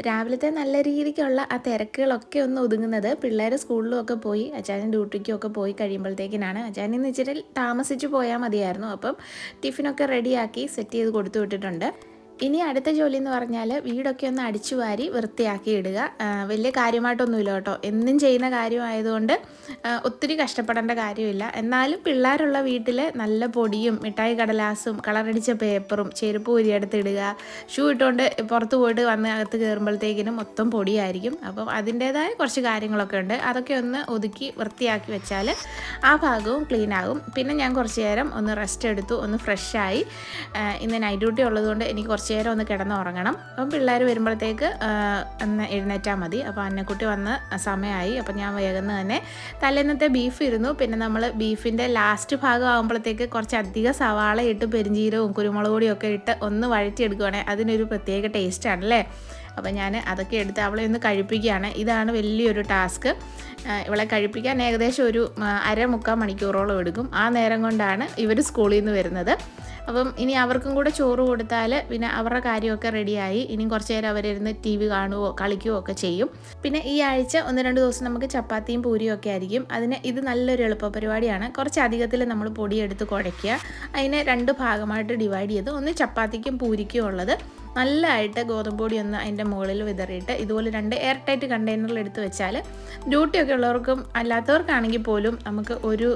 രാവിലത്തെ നല്ല രീതിക്കുള്ള ആ തിരക്കുകളൊക്കെ ഒന്ന് ഒതുങ്ങുന്നത് പിള്ളേർ സ്കൂളിലും ഒക്കെ പോയി അച്ചായൻ ഡ്യൂട്ടിക്കും ഒക്കെ പോയി കഴിയുമ്പോഴത്തേക്കിനാണ്. അച്ചായൻ ഇന്ന് ഇച്ചിരി താമസിച്ച് പോയാൽ മതിയായിരുന്നു. അപ്പം ടിഫിനൊക്കെ റെഡിയാക്കി സെറ്റ് ചെയ്ത് കൊടുത്തു വിട്ടിട്ടുണ്ട്. ഇനി അടുത്ത ജോലി എന്ന് പറഞ്ഞാൽ വീടൊക്കെ ഒന്ന് അടിച്ചു വാരി വൃത്തിയാക്കി ഇടുക. വലിയ കാര്യമായിട്ടൊന്നുമില്ല കേട്ടോ. എന്നും ചെയ്യുന്ന കാര്യമായതുകൊണ്ട് ഒത്തിരി കഷ്ടപ്പെടേണ്ട കാര്യമില്ല. എന്നാലും പിള്ളേരുള്ള വീട്ടിൽ നല്ല പൊടിയും മിഠായി കടലാസും കളറടിച്ച പേപ്പറും ചെരുപ്പ് ഉരിയെടുത്തിടുക ഷൂ ഇട്ടുകൊണ്ട് പുറത്ത് പോയിട്ട് വന്ന് അകത്ത് കയറുമ്പോഴത്തേക്കിനും മൊത്തം പൊടിയായിരിക്കും. അപ്പം അതിന്റേതായ കുറച്ച് കാര്യങ്ങളൊക്കെ ഉണ്ട്. അതൊക്കെ ഒന്ന് ഒതുക്കി വൃത്തിയാക്കി വെച്ചാൽ ആ ഭാഗവും ക്ലീൻ ആകും. പിന്നെ ഞാൻ കുറച്ച് നേരം ഒന്ന് റെസ്റ്റ് എടുത്തു ഒന്ന് ഫ്രഷായി ഇന്ന് നൈറ്റ് ഡ്യൂട്ടി ഉള്ളതുകൊണ്ട് എനിക്ക് കുറച്ച് നേരം ഒന്ന് കിടന്ന് ഉറങ്ങണം അപ്പം പിള്ളേർ വരുമ്പോഴത്തേക്ക് ഒന്ന് എഴുന്നേറ്റാൽ മതി. അപ്പോൾ അന്നക്കുട്ടി വന്ന് സമയമായി. അപ്പം ഞാൻ വേഗം തന്നെ തലേന്നത്തെ ബീഫ് ഇരുന്നു. പിന്നെ നമ്മൾ ബീഫിന്റെ ലാസ്റ്റ് ഭാഗം ആകുമ്പോഴത്തേക്ക് കുറച്ച് അധികം സവാള ഇട്ട് പെരിഞ്ചീരവും കുരുമുളക് പൊടിയും ഒക്കെ ഇട്ട് ഒന്ന് വഴറ്റിയെടുക്കുകയാണെങ്കിൽ അതിനൊരു പ്രത്യേക ടേസ്റ്റാണ് അല്ലേ അപ്പോൾ ഞാൻ അതൊക്കെ എടുത്ത് അവളെ ഒന്ന് കഴിപ്പിക്കുകയാണ്. ഇതാണ് വലിയൊരു ടാസ്ക് ഇവളെ കഴിപ്പിക്കാൻ ഏകദേശം ഒരു അര മുക്കാൽ മണിക്കൂറോളം എടുക്കും. ആ നേരം കൊണ്ടാണ് ഇവർ സ്കൂളിൽ നിന്ന് വരുന്നത്. അപ്പം ഇനി അവർക്കും കൂടെ ചോറ് കൊടുത്താൽ പിന്നെ അവരുടെ കാര്യമൊക്കെ റെഡിയായി. ഇനിയും കുറച്ച് നേരം അവരിരുന്ന് ടി വി കാണുകയോ കളിക്കുകയോ ഒക്കെ ചെയ്യും. പിന്നെ ഈ ആഴ്ച ഒന്ന് രണ്ട് ദിവസം നമുക്ക് ചപ്പാത്തിയും പൂരിയും ഒക്കെ ആയിരിക്കും. അതിന് ഇത് നല്ലൊരു എളുപ്പ പരിപാടിയാണ്. കുറച്ച് അധികത്തിൽ നമ്മൾ പൊടിയെടുത്ത് കുഴയ്ക്കുക. അതിനെ രണ്ട് ഭാഗമായിട്ട് ഡിവൈഡ് ചെയ്ത് ഒന്ന് ചപ്പാത്തിക്കും പൂരിക്കും ഉള്ളത്. നല്ലതായിട്ട് ഗോതമ്പ് പൊടി ഒന്ന് അതിന്റെ മുകളിൽ വിതറിയിട്ട് ഇതുപോലെ രണ്ട് എയർ ടൈറ്റ് കണ്ടെയ്നറിൽ എടുത്ത് വെച്ചാൽ ഡ്യൂട്ടിയൊക്കെ ഉള്ളവർക്കും അല്ലാത്തവർക്കാണെങ്കിൽ പോലും നമുക്ക് ഒരു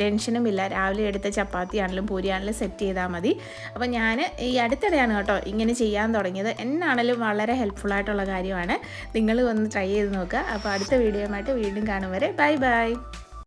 ടെൻഷനും ഇല്ല. രാവിലെ എടുത്ത ചപ്പാത്തി ആണെങ്കിലും പൂരി ആണെങ്കിലും സെറ്റ് ചെയ്താൽ മതി. അപ്പോൾ ഞാൻ ഈ അടുത്തിടെയാണ് കേട്ടോ ഇങ്ങനെ ചെയ്യാൻ തുടങ്ങിയത്. എന്നാണെങ്കിലും വളരെ ഹെൽപ്ഫുള്ളായിട്ടുള്ള കാര്യമാണ്. നിങ്ങൾ ഒന്ന് ട്രൈ ചെയ്ത് നോക്കുക. അപ്പോൾ അടുത്ത വീഡിയോയുമായിട്ട് വീണ്ടും കാണും വരെ. Bye bye